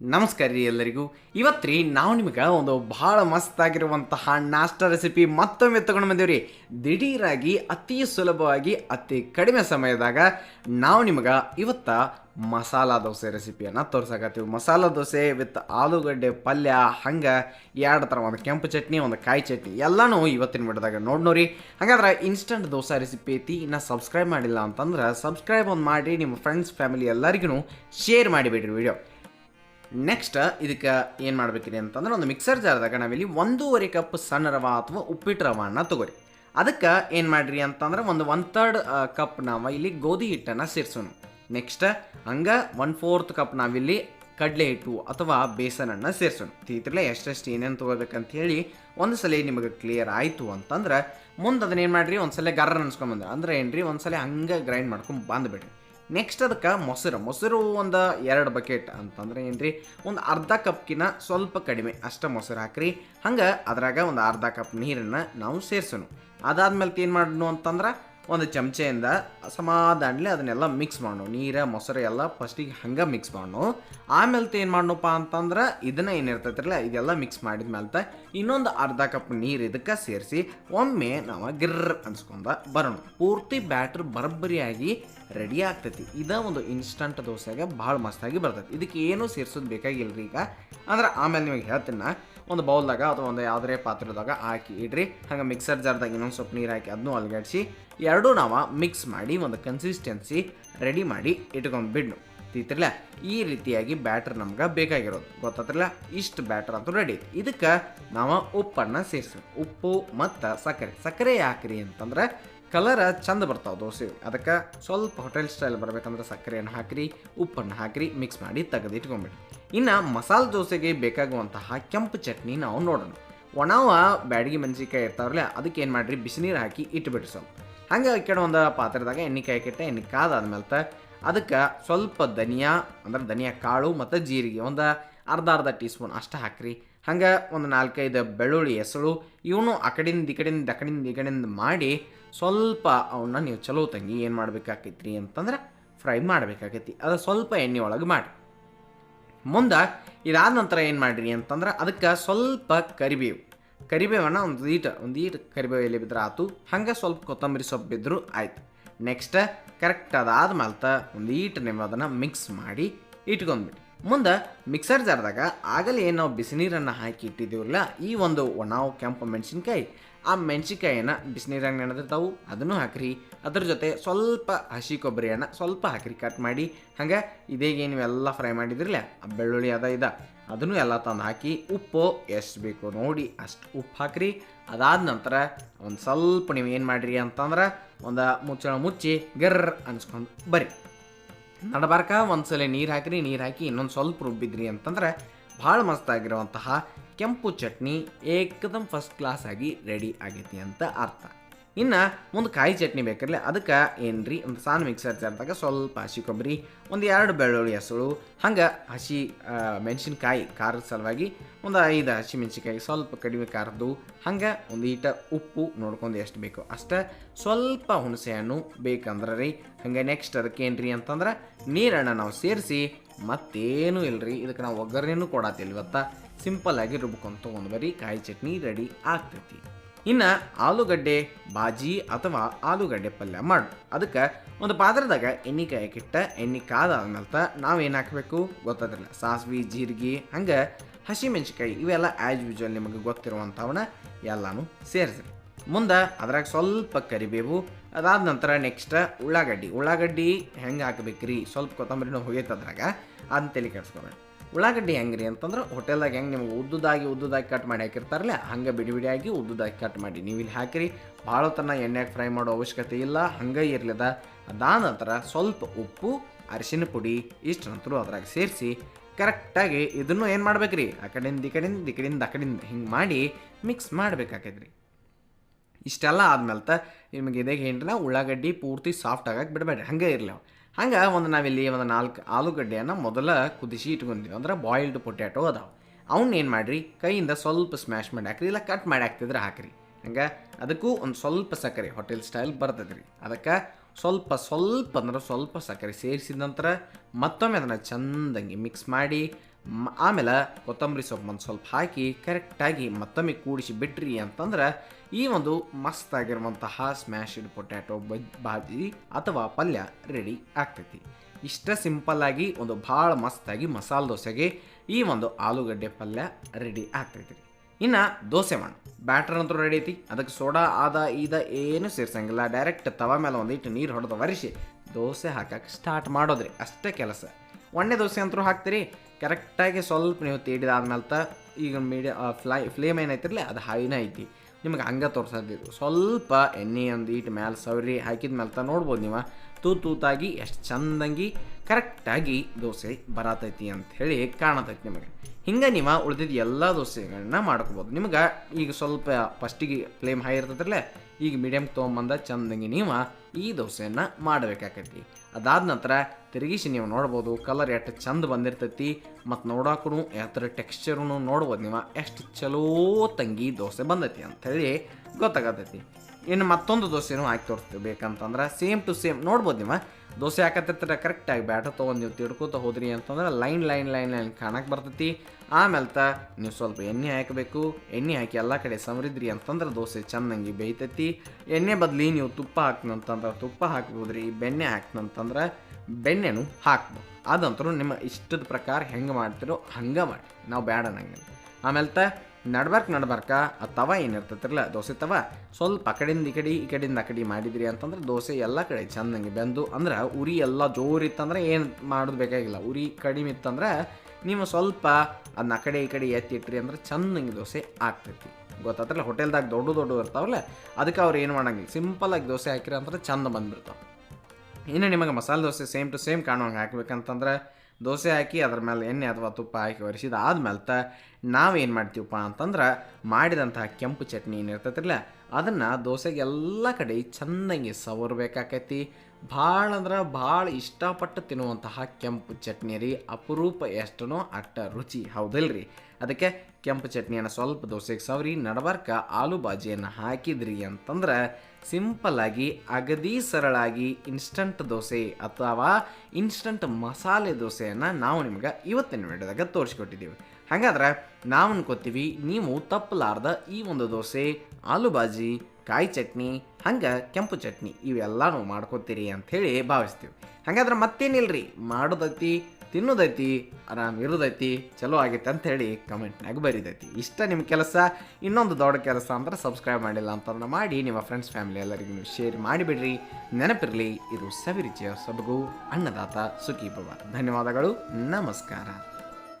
ನಮಸ್ಕಾರ ರೀ ಎಲ್ಲರಿಗೂ. ಇವತ್ತು ರೀ ನಾವು ನಿಮಗೆ ಒಂದು ಭಾಳ ಮಸ್ತಾಗಿರುವಂತಹ ನಾಷ್ಟ ರೆಸಿಪಿ ಮತ್ತೊಮ್ಮೆ ತಗೊಂಡು ಬಂದೇವ್ರಿ. ದಿಢೀರಾಗಿ ಅತಿ ಸುಲಭವಾಗಿ, ಅತಿ ಕಡಿಮೆ ಸಮಯದಾಗ ನಾವು ನಿಮಗೆ ಇವತ್ತ ಮಸಾಲ ದೋಸೆ ರೆಸಿಪಿಯನ್ನು ತೋರ್ಸಕತ್ತೀವಿ. ಮಸಾಲ ದೋಸೆ ವಿತ್ ಆಲೂಗಡ್ಡೆ, ಪಲ್ಯ, ಹಂಗೆ ಎರಡು ಥರ ಒಂದು ಕೆಂಪು ಚಟ್ನಿ, ಒಂದು ಕಾಯಿ ಚಟ್ನಿ ಎಲ್ಲನೂ ಇವತ್ತಿನ ವಿಡಿಯೋದಾಗ ನೋಡಿ ನೋಡಿ ಹಾಗಾದ್ರೆ ಇನ್ಸ್ಟಂಟ್ ದೋಸೆ ರೆಸಿಪಿ ಐತಿ. ಇನ್ನು ಸಬ್ಸ್ಕ್ರೈಬ್ ಮಾಡಿಲ್ಲ ಅಂತಂದ್ರೆ ಸಬ್ಸ್ಕ್ರೈಬ್ ಒಂದು ಮಾಡಿ, ನಿಮ್ಮ ಫ್ರೆಂಡ್ಸ್ ಫ್ಯಾಮಿಲಿ ಎಲ್ಲರಿಗೂ ಶೇರ್ ಮಾಡಿಬಿಡ್ರಿ ವಿಡಿಯೋ ನೆಕ್ಸ್ಟ್ ಇದಕ್ಕೆ ಏನು ಮಾಡ್ಬೇಕಿದೆ ಅಂತಂದ್ರೆ ಒಂದು ಮಿಕ್ಸರ್ ಜಾರದಾಗ ನಾವಿಲ್ಲಿ ಒಂದೂವರೆ ಕಪ್ ಸಣ್ಣ ರವ ಅಥವಾ ಉಪ್ಪಿಟ್ಟು ರವನ್ನ ತಗೋರಿ ಅದಕ್ಕೆ ಏನು ಮಾಡ್ರಿ ಅಂತಂದ್ರೆ ಒಂದು ಒನ್ ತರ್ಡ್ ಕಪ್ ನಾವು ಇಲ್ಲಿ ಗೋಧಿ ಹಿಟ್ಟನ್ನು ಸೇರಿಸೋಣ. ನೆಕ್ಸ್ಟ್ ಹಂಗೆ ಒನ್ ಫೋರ್ತ್ ಕಪ್ ನಾವಿಲ್ಲಿ ಕಡಲೆ ಹಿಟ್ಟು ಅಥವಾ ಬೇಸನನ್ನು ಸೇರಿಸೋಣ. ತೀತ್ರಲೆ ಎಷ್ಟೆಷ್ಟು ಏನೇನು ತೊಗೋಬೇಕಂತ ಹೇಳಿ ಒಂದು ಸಲ ನಿಮಗೆ ಕ್ಲಿಯರ್ ಆಯಿತು ಅಂತಂದ್ರೆ ಮುಂದೆ ಅದನ್ನೇನು ಮಾಡಿರಿ ಒಂದು ಸಲ ಗರ್ರ ಅನ್ಸ್ಕೊಂಬಂದ್ರೆ ಅಂದ್ರೆ ಏನ್ರಿ ಒಂದು ಸಲ ಹಂಗೆ ಗ್ರೈಂಡ್ ಮಾಡ್ಕೊಂಡು ಬಂದುಬಿಡ್ರಿ. ನೆಕ್ಸ್ಟ್ ಅದಕ್ಕೆ ಮೊಸರು. ಮೊಸರು ಒಂದು ಎರಡು ಬಕೆಟ್ ಅಂತಂದ್ರೆ ಏನ್ರಿ? ಒಂದು ಅರ್ಧ ಕಪ್ಕಿನ ಸ್ವಲ್ಪ ಕಡಿಮೆ. ಅಷ್ಟ ಮೊಸರು ಹಾಕ್ರಿ. ಹಂಗೆ ಅದ್ರಾಗ ಒಂದು ಅರ್ಧ ಕಪ್ ನೀರನ್ನು ನಾವು ಸೇರಿಸೋಣ ಅದಾದ್ಮೇಲೆ ಏನು ಮಾಡೋಣ ಅಂತಂದ್ರೆ ಒಂದು ಚಮಚೆಯಿಂದ ಸಮಾಧಾನಲಿ ಅದನ್ನೆಲ್ಲ ಮಿಕ್ಸ್ ಮಾಡು. ನೀರು, ಮೊಸರು ಎಲ್ಲ ಫಸ್ಟಿಗೆ ಹಂಗೆ ಮಿಕ್ಸ್ ಮಾಡು. ಆಮೇಲೆ ಏನು ಮಾಡೋಪ್ಪ ಅಂತಂದ್ರೆ ಇದನ್ನ ಏನಿರ್ತೈತಿರಲ್ಲ ಇದೆಲ್ಲ ಮಿಕ್ಸ್ ಮಾಡಿದ ಮೇಲೆ ಇನ್ನೊಂದು ಅರ್ಧ ಕಪ್ ನೀರು ಇದಕ್ಕೆ ಸೇರಿಸಿ, ಒಮ್ಮೆ ನಾವು ಗಿರ್ರ್ ಅನ್ಸ್ಕೊಂಡ ಬರೋಣ. ಪೂರ್ತಿ ಬ್ಯಾಟ್ರ್ ಬರಬ್ಬರಿಯಾಗಿ ರೆಡಿ ಆಗ್ತೈತಿ. ಇದ ಒಂದು ಇನ್ಸ್ಟಂಟ್ ದೋಸೆಗೆ ಭಾಳ ಮಸ್ತಾಗಿ ಬರ್ತೈತಿ. ಇದಕ್ಕೆ ಏನೂ ಸೇರಿಸೋದು ಬೇಕಾಗಿಲ್ರಿ ಈಗ. ಅಂದ್ರೆ ಆಮೇಲೆ ನಿಮಗೆ ಹೇಳ್ತೀನಿ ಒಂದು ಬೌಲ್ದಾಗ ಅಥವಾ ಒಂದು ಯಾವುದೇ ಪಾತ್ರದಾಗ ಹಾಕಿ ಇಡ್ರಿ. ಹಂಗೆ ಮಿಕ್ಸರ್ ಜಾರ್ದಾಗ ಇನ್ನೊಂದು ಸ್ವಲ್ಪ ನೀರು ಹಾಕಿ ಅದನ್ನೂ ಅಲ್ಗಾಡಿಸಿ ಎರಡೂ ನಾವು ಮಿಕ್ಸ್ ಮಾಡಿ, ಒಂದು ಕನ್ಸಿಸ್ಟೆನ್ಸಿ ರೆಡಿ ಮಾಡಿ ಇಟ್ಕೊಂಡ್ಬಿಡ್ನು. ಬಿಡ್ನು ತೀತ್ರಲ್ಲ ಈ ರೀತಿಯಾಗಿ ಬ್ಯಾಟ್ರ್ ನಮ್ಗೆ ಬೇಕಾಗಿರೋದು. ಗೊತ್ತಾತ್ರಲ್ಲ ಇಷ್ಟು ಬ್ಯಾಟ್ರ್ ಅಂತೂ ರೆಡಿ ಇದಕ್ಕೆ ನಾವು ಉಪ್ಪನ್ನು ಸೇರಿಸಿ ಉಪ್ಪು ಮತ್ತು ಸಕ್ಕರೆ. ಸಕ್ಕರೆ ಹಾಕ್ರಿ ಅಂತಂದ್ರೆ ಕಲರ್ ಚಂದ ಬರ್ತಾವೆ ದೋಸೆ ಅದಕ್ಕೆ ಸ್ವಲ್ಪ ಹೋಟೆಲ್ ಸ್ಟೈಲ್ ಬರಬೇಕಂದ್ರೆ ಸಕ್ಕರೆಯನ್ನು ಹಾಕಿರಿ, ಉಪ್ಪನ್ನು ಹಾಕಿರಿ ಮಿಕ್ಸ್ ಮಾಡಿ ತೆಗೆದಿಟ್ಕೊಂಬಿಡಿ ಇನ್ನು ಮಸಾಲೆ ದೋಸೆಗೆ ಬೇಕಾಗುವಂತಹ ಕೆಂಪು ಚಟ್ನಿ ನಾವು ನೋಡೋಣ. ಒಣವ ಬ್ಯಾಡಗಿ ಮೆಣಸಿನ್ಕಾಯಿ ಇರ್ತಾವ್ರಲ್ಲ ಅದಕ್ಕೆ ಏನು ಮಾಡಿರಿ? ಬಿಸಿನೀರು ಹಾಕಿ ಇಟ್ಬಿಡ್ರಿ ಸ್ವಲ್ಪ. ಹಂಗೆ ಕಡೆ ಒಂದು ಪಾತ್ರೆದಾಗ ಎಣ್ಣೆ ಕಾಯ್ಕಿಟ್ಟ ಎಣ್ಣೆ ಕಾದಾದ್ಮೇಲೆ ಅದಕ್ಕೆ ಸ್ವಲ್ಪ ಧನಿಯಾ, ಅಂದ್ರೆ ಧನಿಯಾ ಕಾಳು ಮತ್ತು ಜೀರಿಗೆ ಒಂದು ಅರ್ಧ ಅರ್ಧ ಟೀ ಸ್ಪೂನ್ ಅಷ್ಟು ಹಾಕ್ರಿ. ಹಂಗೆ ಒಂದು ನಾಲ್ಕೈದು ಬೆಳ್ಳುಳ್ಳಿ ಹೆಸಳು ಇವನು ಆ ಕಡೆಯಿಂದ ಈ ಕಡೆಯಿಂದ ಮಾಡಿ ಸ್ವಲ್ಪ ಅವನ್ನ ನೀವು ಚಲೋ ತಂಗಿ ಏನು ಮಾಡಬೇಕಾಕೈತ್ರಿ ಅಂತಂದ್ರೆ ಫ್ರೈ ಮಾಡಬೇಕಾಕೈತಿ. ಅದು ಸ್ವಲ್ಪ ಎಣ್ಣೆ ಒಳಗೆ ಮಾಡಿ ಮುಂದೆ ಇದಾದ ನಂತರ ಏನು ಮಾಡಿರಿ ಅಂತಂದ್ರೆ ಅದಕ್ಕೆ ಸ್ವಲ್ಪ ಕರಿಬೇವು. ಕರಿಬೇವನ್ನ ಒಂದು ಈಟ ಒಂದು ಈಟ ಕರಿಬೇವು ಎಲೆ ಬಿದ್ರೆ ಆತು. ಹಂಗೆ ಸ್ವಲ್ಪ ಕೊತ್ತಂಬರಿ ಸೊಪ್ಪು ಬಿದ್ದರೂ ಆಯ್ತು. ನೆಕ್ಸ್ಟ್ ಕರೆಕ್ಟ್ ಅದಾದ್ಮೇಲೆ ಒಂದು ಈಟ್ ನೀವು ಅದನ್ನು ಮಿಕ್ಸ್ ಮಾಡಿ ಇಟ್ಕೊಂಡ್ಬಿಟ್ಟು ಮುಂದೆ ಮಿಕ್ಸರ್ ಜಾರ್ದಾಗ ಆಗಲೇ ಏನು ನಾವು ಬಿಸಿನೀರನ್ನು ಹಾಕಿ ಇಟ್ಟಿದ್ದೀವಲ್ಲ, ಈ ಒಂದು ನಾವು ಕೆಂಪು ಮೆಣಸಿನ್ಕಾಯಿ, ಆ ಮೆಣಸಿನ್ಕಾಯಿನ ಬಿಸಿನೀರಾಗ ನೆನೆದಿರ್ತಾವು ಅದನ್ನು ಹಾಕ್ರಿ. ಅದ್ರ ಜೊತೆ ಸ್ವಲ್ಪ ಹಸಿ ಕೊಬ್ಬರಿಯನ್ನು ಸ್ವಲ್ಪ ಹಾಕ್ರಿ ಕಟ್ ಮಾಡಿ. ಹಂಗೆ ಇದೇಗೆ ನೀವೆಲ್ಲ ಫ್ರೈ ಮಾಡಿದ್ರಲ್ಲ, ಆ ಬೆಳ್ಳುಳ್ಳಿ ಅದ ಇದ. ಅದನ್ನು ಎಲ್ಲ ತಂದು ಹಾಕಿ ಉಪ್ಪು ಎಷ್ಟು ಬೇಕು ನೋಡಿ ಅಷ್ಟು ಉಪ್ಪು ಹಾಕ್ರಿ. ಅದಾದ ನಂತರ ಒಂದು ಸ್ವಲ್ಪ ನೀವು ಏನು ಮಾಡಿರಿ ಅಂತಂದ್ರೆ ಒಂದು ಮುಚ್ಚಳ ಮುಚ್ಚಿ ಗರ್ ಅನ್ಸ್ಕೊಂಡು ಬರ್ರಿ. ನಡಬಾರ್ಕ, ಒಂದ್ಸಲ ನೀರು ಹಾಕಿರಿ, ನೀರು ಹಾಕಿ ಇನ್ನೊಂದು ಸ್ವಲ್ಪ ರುಬ್ಬಿದ್ರಿ ಅಂತಂದ್ರೆ ಭಾಳ ಮಸ್ತಾಗಿರುವಂತಹ ಕೆಂಪು ಚಟ್ನಿ ಏಕದಮ್ ಫಸ್ಟ್ ಕ್ಲಾಸ್ ಆಗಿ ರೆಡಿ ಆಗೈತಿ ಅಂತ ಅರ್ಥ. ಇನ್ನು ಒಂದು ಕಾಯಿ ಚಟ್ನಿ ಬೇಕಿರಲಿ, ಅದಕ್ಕೆ ಏನ್ರಿ? ಒಂದು ಸಣ್ಣ ಮಿಕ್ಸರ್ ಜಾರ್ದಾಗ ಸ್ವಲ್ಪ ಹಸಿ ಕೊಬ್ಬರಿ, ಒಂದು ಎರಡು ಬೆಳ್ಳುಳ್ಳಿ ಹಸುಳು, ಹಂಗೆ ಹಸಿ ಮೆಣಸಿನ್ಕಾಯಿ ಖಾರದ ಸಲುವಾಗಿ ಒಂದು ಐದು ಹಸಿ ಮೆಣಸಿನ್ಕಾಯಿ ಸ್ವಲ್ಪ ಕಡಿಮೆ ಖಾರದ್ದು, ಹಂಗೆ ಒಂದು ಈಟ ಉಪ್ಪು ನೋಡ್ಕೊಂಡು ಎಷ್ಟು ಬೇಕು ಅಷ್ಟೇ ಸ್ವಲ್ಪ ಹುಣಸೆ ಹಣ್ಣು ಬೇಕಂದ್ರೆ ರೀ. ಹಂಗೆ ನೆಕ್ಸ್ಟ್ ಅದಕ್ಕೆ ರೀ ಅಂತಂದ್ರೆ ನೀರನ್ನು ನಾವು ಸೇರಿಸಿ ಮತ್ತೇನು ರೀ ಇದಕ್ಕೆ ನಾವು ಒಗ್ಗರಣೆನೂ ಕೊಡತ್ತಿಲ್ಲ ಇವತ್ತ ಆಗಿ ರುಬ್ಕೊಂಡು ತೊಗೊಂಡು ಬರೀ ಕಾಯಿ ಚಟ್ನಿ ರೆಡಿ ಆಗ್ತೈತಿ. ಇನ್ನು ಆಲೂಗಡ್ಡೆ, ಬಾಜಿ ಅಥವಾ ಆಲೂಗಡ್ಡೆ ಪಲ್ಯ ಮಾಡು. ಅದಕ್ಕೆ ಒಂದು ಪಾತ್ರದಾಗ ಎಣ್ಣೆ ಕಾಯಕ್ಕಿಟ್ಟ, ಎಣ್ಣೆ ಕಾದಾದ್ಮೇಲೆ ನಾವೇನು ಹಾಕಬೇಕು ಗೊತ್ತಾದ್ರಲ್ಲ. ಸಾಸ್ವಿ, ಜೀರಿಗೆ, ಹಂಗೆ ಹಸಿಮೆಣ್ಸಿಕಾಯಿ ಇವೆಲ್ಲ ಆ್ಯಸ್ ಯೂಶ್ವಲ್ ನಿಮಗೆ ಗೊತ್ತಿರುವಂಥವನ್ನ ಎಲ್ಲನೂ ಸೇರಿಸ್ರಿ ಮುಂದೆ ಅದ್ರಾಗ ಸ್ವಲ್ಪ ಕರಿಬೇವು, ಅದಾದ ನಂತರ ನೆಕ್ಸ್ಟ್ ಉಳ್ಳಾಗಡ್ಡಿ. ಉಳ್ಳಾಗಡ್ಡಿ ಹೆಂಗೆ ಹಾಕಬೇಕ್ರಿ? ಸ್ವಲ್ಪ ಕೊತ್ತಂಬರಿನೂ ಹೋಗೈತೆ ಅದ್ರಾಗ. ಅದನ್ನ ತಲೆ ಕೆಡ್ಸ್ಕೊಬೇಡಿ. ಉಳ್ಳಾಗಡ್ಡಿ ಹೆಂಗೆ ರೀ ಅಂತಂದ್ರೆ ಹೋಟೆಲ್ದಾಗ ಹೆಂಗೆ ನಿಮ್ಗೆ ಉದ್ದುದಾಗಿ ಉದ್ದುದಾಗಿ ಕಟ್ ಮಾಡಿ ಹಾಕಿರ್ತಾರಲ್ಲ, ಹಂಗೆ ಬಿಡಿ ಬಿಡಿಯಾಗಿ ಉದ್ದುದಾಗಿ ಕಟ್ ಮಾಡಿ. ನೀವು ಇಲ್ಲಿ ಹಾಕಿರಿ ಭಾಳ ತನ ಎಣ್ಣೆಗೆ ಫ್ರೈ ಮಾಡೋ ಅವಶ್ಯಕತೆ ಇಲ್ಲ, ಹಂಗೆ ಇರ್ಲಿದ. ಅದಾದ ನಂತರ ಸ್ವಲ್ಪ ಉಪ್ಪು, ಅರಿಶಿನ ಪುಡಿ ಇಷ್ಟು ನಂತರ ಅದ್ರಾಗ ಸೇರಿಸಿ ಕರೆಕ್ಟಾಗಿ ಇದನ್ನು ಏನು ಮಾಡ್ಬೇಕ್ರಿ? ಆ ಕಡೆಯಿಂದ ಈ ಕಡೆಯಿಂದ ಈ ಕಡೆಯಿಂದ, ಆ ಕಡೆಯಿಂದ ಹಿಂಗೆ ಮಾಡಿ ಮಿಕ್ಸ್ ಮಾಡ್ಬೇಕಾಕೈತ್ರಿ. ಇಷ್ಟೆಲ್ಲ ಆದ್ಮೇಲೆ ನಿಮಗೆ ಇದೇ ಏನ್ರಿ ಉಳ್ಳಾಗಡ್ಡಿ ಪೂರ್ತಿ ಸಾಫ್ಟ್ ಆಗಕ್ಕೆ ಬಿಡಬೇಡ್ರಿ, ಹಂಗೆ ಇರಲಿ ಹಂಗೆ ಒಂದು ನಾವಿಲ್ಲಿ ಒಂದು ನಾಲ್ಕು ಆಲೂಗಡ್ಡೆಯನ್ನು ಮೊದಲ ಕುದಿಸಿ ಇಟ್ಕೊಂತೀವಿ ಅಂದ್ರೆ ಬಾಯ್ಲ್ಡ್ ಪೊಟ್ಯಾಟೊ ಅದಾವೆ. ಅವನ್ನ ಏನು ಮಾಡಿರಿ? ಕೈಯಿಂದ ಸ್ವಲ್ಪ ಸ್ಮ್ಯಾಶ್ ಮಾಡಿ ಹಾಕ್ರಿ. ಇಲ್ಲ ಕಟ್ ಮಾಡಿ ಹಾಕ್ತಿದ್ರೆ ಹಾಕ್ರಿ. ಹಂಗೆ ಅದಕ್ಕೂ ಒಂದು ಸ್ವಲ್ಪ ಸಕ್ಕರೆ ಹೋಟೆಲ್ ಸ್ಟೈಲ್ ಬರ್ತದೆ ರೀ ಅದಕ್ಕೆ ಸ್ವಲ್ಪ ಸ್ವಲ್ಪ ಅಂದ್ರೆ ಸ್ವಲ್ಪ ಸಕ್ಕರೆ ಸೇರಿಸಿದ ನಂತರ ಮತ್ತೊಮ್ಮೆ ಅದನ್ನು ಚಂದಂಗೆ ಮಿಕ್ಸ್ ಮಾಡಿ ಆಮೇಲೆ ಕೊತ್ತಂಬರಿ ಸೊಪ್ಪು ಒಂದು ಸ್ವಲ್ಪ ಹಾಕಿ ಕರೆಕ್ಟಾಗಿ ಮತ್ತೊಮ್ಮೆ ಕೂಡಿಸಿ ಬಿಟ್ರಿ ಅಂತಂದ್ರೆ ಈ ಒಂದು ಮಸ್ತಾಗಿರುವಂತಹ ಸ್ಮ್ಯಾಶ್ಡ್ ಪೊಟ್ಯಾಟೊ ಬಜ್ ಅಥವಾ ಪಲ್ಯ ರೆಡಿ ಆಗ್ತೈತಿ. ಇಷ್ಟ ಸಿಂಪಲ್ಲಾಗಿ ಒಂದು ಭಾಳ ಮಸ್ತಾಗಿ ಮಸಾಲೆ ದೋಸೆಗೆ ಈ ಒಂದು ಆಲೂಗಡ್ಡೆ ಪಲ್ಯ ರೆಡಿ ಆಗ್ತೈತಿ ಇನ್ನು ದೋಸೆ ಮಾಡು ಬ್ಯಾಟರ್ ಅಂತೂ ರೆಡಿ ಐತಿ. ಅದಕ್ಕೆ ಸೋಡಾ ಆದ, ಈದ ಏನು ಸೇರ್ಸಂಗಿಲ್ಲ. ಡೈರೆಕ್ಟ್ ತವ ಮೇಲೆ ಒಂದಿಟ್ಟು ನೀರು ಹೊಡೆದು ಒರೆಸಿ ದೋಸೆ ಹಾಕಕ್ಕೆ ಸ್ಟಾರ್ಟ್ ಮಾಡೋದ್ರಿ. ಅಷ್ಟೇ ಕೆಲಸ. ಒಣ್ಣೆ ದೋಸೆ ಅಂತರೂ ಹಾಕ್ತೀರಿ. ಕರೆಕ್ಟಾಗಿ ಸ್ವಲ್ಪ ನೀವು ತೀಡಿದಾದ್ಮೇಲೆ ತ ಈಗ ಮೀಡಿಯ ಫ್ಲೈ, ಫ್ಲೇಮ್ ಏನೈತಿರಲಿ ಅದು ಹೈನ ಐತಿ. ನಿಮಗೆ ಹಂಗೆ ತೋರ್ಸೋದಿದ್ದು ಸ್ವಲ್ಪ ಎಣ್ಣೆ ಒಂದು ಈಟ್ ಮ್ಯಾಲೆ ಸವರಿ ಹಾಕಿದ ಮೇಲೆ ತ ನೋಡ್ಬೋದು ನೀವು. ತೂತ್ ತೂತಾಗಿ, ಎಷ್ಟು ಚಂದಂಗಿ, ಕರೆಕ್ಟಾಗಿ ದೋಸೆ ಬರತೈತಿ ಅಂತ ಹೇಳಿ ಕಾಣತೈತಿ ನಿಮಗೆ. ಹಿಂಗೆ ನೀವು ಉಳಿದಿದ್ದ ಎಲ್ಲ ದೋಸೆಗಳನ್ನ ಮಾಡ್ಕೋಬೋದು. ನಿಮ್ಗೆ ಈಗ ಸ್ವಲ್ಪ ಫಸ್ಟಿಗೆ ಫ್ಲೇಮ್ ಹೈ ಇರ್ತದಲ್ಲೇ ಈಗ ಮೀಡಿಯಮ್ ತೊಗೊಂಬಂದ ಚಂದಂಗೆ ನೀವು ಈ ದೋಸೆಯನ್ನು ಮಾಡಬೇಕಾಕೈತಿ. ಅದಾದ ನಂತರ ತಿರುಗಿಸಿ ನೀವು ನೋಡ್ಬೋದು ಕಲರ್ ಎಷ್ಟು ಚಂದ ಬಂದಿರ್ತೈತಿ, ಮತ್ತು ನೋಡೋಕ್ಕೂ ಯಾತ್ರ ಟೆಕ್ಸ್ಚರೂ ನೋಡ್ಬೋದು ನೀವು ಎಷ್ಟು ಚಲೋ ತಂಗಿ ದೋಸೆ ಬಂದೈತಿ ಅಂಥೇಳಿ ಗೊತ್ತಾಗತೈತಿ. ಇನ್ನು ಮತ್ತೊಂದು ದೋಸೆನೂ ಹಾಕಿ ತೋರಿಸ್ತೀವಿ ಬೇಕಂತಂದ್ರೆ ಸೇಮ್ ಟು ಸೇಮ್ ನೋಡ್ಬೋದು ನೀವು, ದೋಸೆ ಹಾಕತ್ತಿರ್ತಾರೆ ಕರೆಕ್ಟಾಗಿ ಬ್ಯಾಟರ್ ತೊಗೊಂಡು ನೀವು ತಿಡ್ಕೋತ ಹೋದ್ರಿ ಅಂತಂದ್ರೆ ಲೈನ್ ಲೈನ್ ಲೈನ್ ಲೈನ್ ಕಾಣಕ್ಕೆ ಬರ್ತೈತಿ. ಆಮೇಲೆ ತ ನೀವು ಸ್ವಲ್ಪ ಎಣ್ಣೆ ಹಾಕಬೇಕು, ಎಣ್ಣೆ ಹಾಕಿ ಎಲ್ಲ ಕಡೆ ಸಮರಿದ್ರಿ ಅಂತಂದ್ರೆ ದೋಸೆ ಚೆನ್ನಾಗಿ ಬೇಯ್ತೈತಿ. ಎಣ್ಣೆ ಬದಲಿ ನೀವು ತುಪ್ಪ ಹಾಕ್ನಂತಂದ್ರೆ ತುಪ್ಪ ಹಾಕ್ಬೋದ್ರಿ, ಬೆಣ್ಣೆ ಹಾಕ್ನಂತಂದ್ರೆ ಬೆಣ್ಣೆನೂ ಹಾಕ್ಬೋದು. ಅದಂತರೂ ನಿಮ್ಮ ಇಷ್ಟದ ಪ್ರಕಾರ ಹೆಂಗೆ ಮಾಡ್ತಿರೋ ಹಂಗೆ ಮಾಡಿ, ನಾವು ಬೇಡ ಅನ್ನಂಗಿಲ್ಲ ಆಮೇಲೆ ನಡ್ಬಾರ್ಕ, ನಡ್ಬರ್ಕ, ಆ ತವ ಏನಿರ್ತೈತಿರಲ್ಲ ದೋಸೆ ತವ, ಸ್ವಲ್ಪ ಆ ಕಡೆಯಿಂದ ಈ ಕಡೆ, ಈ ಕಡೆಯಿಂದ ಆ ಕಡೆ ಮಾಡಿದ್ರಿ ಅಂತಂದ್ರೆ ದೋಸೆ ಎಲ್ಲ ಕಡೆ ಚಂದಂಗೆ ಬೆಂದು, ಅಂದ್ರೆ ಉರಿ ಎಲ್ಲ ಜೋರು ಇತ್ತಂದ್ರೆ ಏನು ಮಾಡೋದು ಬೇಕಾಗಿಲ್ಲ. ಉರಿ ಕಡಿಮೆ ಇತ್ತಂದ್ರೆ ನೀವು ಸ್ವಲ್ಪ ಅದನ್ನ ಆ ಕಡೆ ಈ ಕಡೆ ಎತ್ತಿಟ್ರಿ ಅಂದ್ರೆ ಚಂದಂಗೆ ದೋಸೆ ಆಗ್ತೈತಿ. ಗೊತ್ತಾತ್ರಲ್ಲ, ಹೋಟೆಲ್ದಾಗ ದೊಡ್ಡ ದೊಡ್ಡ ಇರ್ತಾವಲ್ಲ, ಅದಕ್ಕೆ ಅವ್ರು ಏನು ಮಾಡಂಗಿಲ್ಲ. ಸಿಂಪಲಾಗಿ ದೋಸೆ ಹಾಕಿರಿ ಅಂದ್ರೆ ಚಂದ ಬಂದ್ಬಿಡ್ತಾವೆ. ಇನ್ನು ನಿಮಗೆ masala dosa same to same ಕಾಣುವಂಗೆ ಹಾಕ್ಬೇಕಂತಂದ್ರೆ ದೋಸೆ ಹಾಕಿ ಅದ್ರ ಮೇಲೆ ಎಣ್ಣೆ ಅಥವಾ ತುಪ್ಪ ಹಾಕಿ ಒರೆಸಿದ ಆದ್ಮೇಲೆ ತ ನಾವೇನು ಮಾಡ್ತೀವಪ್ಪ ಅಂತಂದ್ರೆ ಮಾಡಿದಂತಹ ಕೆಂಪು ಚಟ್ನಿ ಏನು ಇರ್ತೈತಿರಲ್ಲ ಅದನ್ನು ದೋಸೆಗೆ ಎಲ್ಲ ಕಡೆ ಚೆನ್ನಾಗಿ ಸವರ್ಬೇಕಾಕೈತಿ. ಭಾಳ ಅಂದ್ರೆ ಭಾಳ ಇಷ್ಟಪಟ್ಟು ತಿನ್ನುವಂತಹ ಕೆಂಪು ಚಟ್ನಿ ರೀ. ಅಪರೂಪ ಎಷ್ಟನೋ ಅಟ್ಟ ರುಚಿ. ಹೌದಲ್ರಿ? ಅದಕ್ಕೆ ಕೆಂಪು ಚಟ್ನಿಯನ್ನು ಸ್ವಲ್ಪ ದೋಸೆಗೆ ಸವರಿ, ನಡಬರ್ಕ ಆಲೂ ಬಾಜಿಯನ್ನು ಹಾಕಿದ್ರಿ ಅಂತಂದ್ರೆ ಸಿಂಪಲ್ಲಾಗಿ, ಅಗದಿ ಸರಳಾಗಿ ಇನ್ಸ್ಟಂಟ್ ದೋಸೆ ಅಥವಾ ಇನ್ಸ್ಟಂಟ್ ಮಸಾಲೆ ದೋಸೆಯನ್ನು ನಾವು ನಿಮ್ಗೆ ಇವತ್ತಿನ ವಿಡಿಯೋದಾಗ ತೋರಿಸ್ಕೊಟ್ಟಿದ್ದೀವಿ ಹಾಗಾದ್ರೆ ನಾವು ಅನ್ಕೋತೀವಿ ನೀವು ತಪ್ಪಲಾರ್ದ ಈ ಒಂದು ದೋಸೆ, ಆಲೂ ಬಾಜಿ, ಕಾಯಿ ಚಟ್ನಿ ಹಂಗೆ ಕೆಂಪು ಚಟ್ನಿ ಇವೆಲ್ಲನೂ ಮಾಡ್ಕೋತೀರಿ ಅಂಥೇಳಿ ಭಾವಿಸ್ತೀವಿ. ಹಾಗಾದ್ರೆ ಮತ್ತೇನಿಲ್ರಿ? ಮಾಡೋದೈತಿ, ತಿನ್ನೋದೈತಿ, ಆರಾಮ್ ಇರೋದೈತಿ, ಚಲೋ ಆಗೈತೆ ಅಂತ ಹೇಳಿ ಕಮೆಂಟ್ನಾಗ ಬರೀದೈತಿ. ಇಷ್ಟ ನಿಮ್ಮ ಕೆಲಸ, ಇನ್ನೊಂದು ದೊಡ್ಡ ಕೆಲಸ ಅಂದ್ರೆ ಸಬ್ಸ್ಕ್ರೈಬ್ ಮಾಡಿಲ್ಲ ಅಂತಂದ್ರೆ ಮಾಡಿ ನಿಮ್ಮ ಫ್ರೆಂಡ್ಸ್, ಫ್ಯಾಮಿಲಿ ಎಲ್ಲರಿಗೂ ಶೇರ್ ಮಾಡಿಬಿಡ್ರಿ. ನೆನಪಿರಲಿ, ಇದು ಸವಿರುಚಿಯ ಸೊಬಗು, ಅನ್ನದಾತ ಸುಖಿ ಧನ್ಯವಾದಗಳು, ನಮಸ್ಕಾರ.